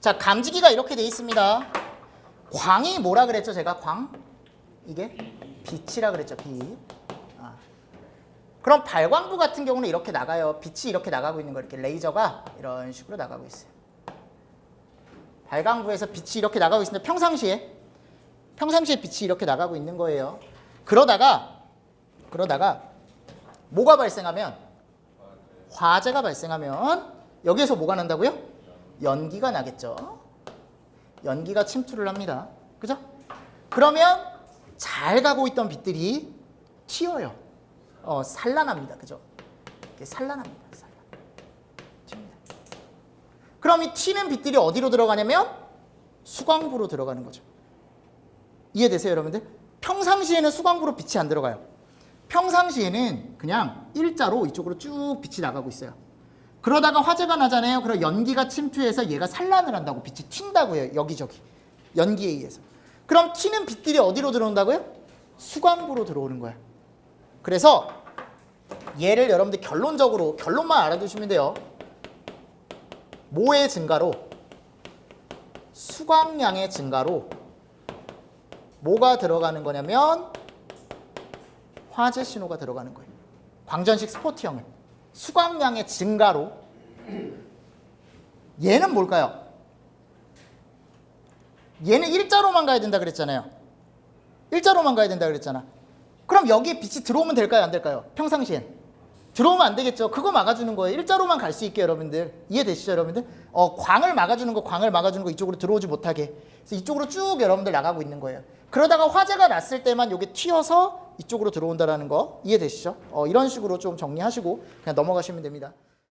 자, 감지기가 이렇게 돼 있습니다. 광이 뭐라 그랬죠? 제가 광? 이게 빛이라 그랬죠. 빛. 아. 그럼 발광부 같은 경우는 이렇게 나가요. 빛이 이렇게 나가고 있는 거 이렇게 레이저가 이런 식으로 나가고 있어요. 발광부에서 빛이 이렇게 나가고 있는데 평상시에 평상시에 빛이 이렇게 나가고 있는 거예요. 그러다가 그러다가 뭐가 발생하면 화재가 발생하면 여기에서 뭐가 난다고요? 연기가 나겠죠. 연기가 침투를 합니다. 그죠? 그러면 잘 가고 있던 빛들이 튀어요. 어, 산란합니다. 그죠? 산란합니다. 산란. 그럼 이 튀는 빛들이 어디로 들어가냐면 수광부로 들어가는 거죠. 이해되세요, 여러분들? 평상시에는 수광부로 빛이 안 들어가요. 평상시에는 그냥 일자로 이쪽으로 쭉 빛이 나가고 있어요. 그러다가 화재가 나잖아요. 그럼 연기가 침투해서 얘가 산란을 한다고 빛이 튄다고요. 여기저기. 연기에 의해서. 그럼 튀는 빛들이 어디로 들어온다고요? 수광부로 들어오는 거야. 그래서 얘를 여러분들 결론적으로 결론만 알아두시면 돼요. 모의 증가로 수광량의 증가로 뭐가 들어가는 거냐면 화재 신호가 들어가는 거예요. 광전식 스포트형은 수광량의 증가로 얘는 뭘까요? 얘는 일자로만 가야 된다 그랬잖아요. 일자로만 가야 된다 그랬잖아. 그럼 여기에 빛이 들어오면 될까요? 안 될까요? 평상시엔. 들어오면 안 되겠죠. 그거 막아주는 거예요. 일자로만 갈 수 있게 여러분들. 이해되시죠 여러분들? 어, 광을 막아주는 거, 광을 막아주는 거 이쪽으로 들어오지 못하게. 그래서 이쪽으로 쭉 여러분들 나가고 있는 거예요. 그러다가 화재가 났을 때만 요게 튀어서 이쪽으로 들어온다라는 거 이해되시죠? 어, 이런 식으로 좀 정리하시고 그냥 넘어가시면 됩니다.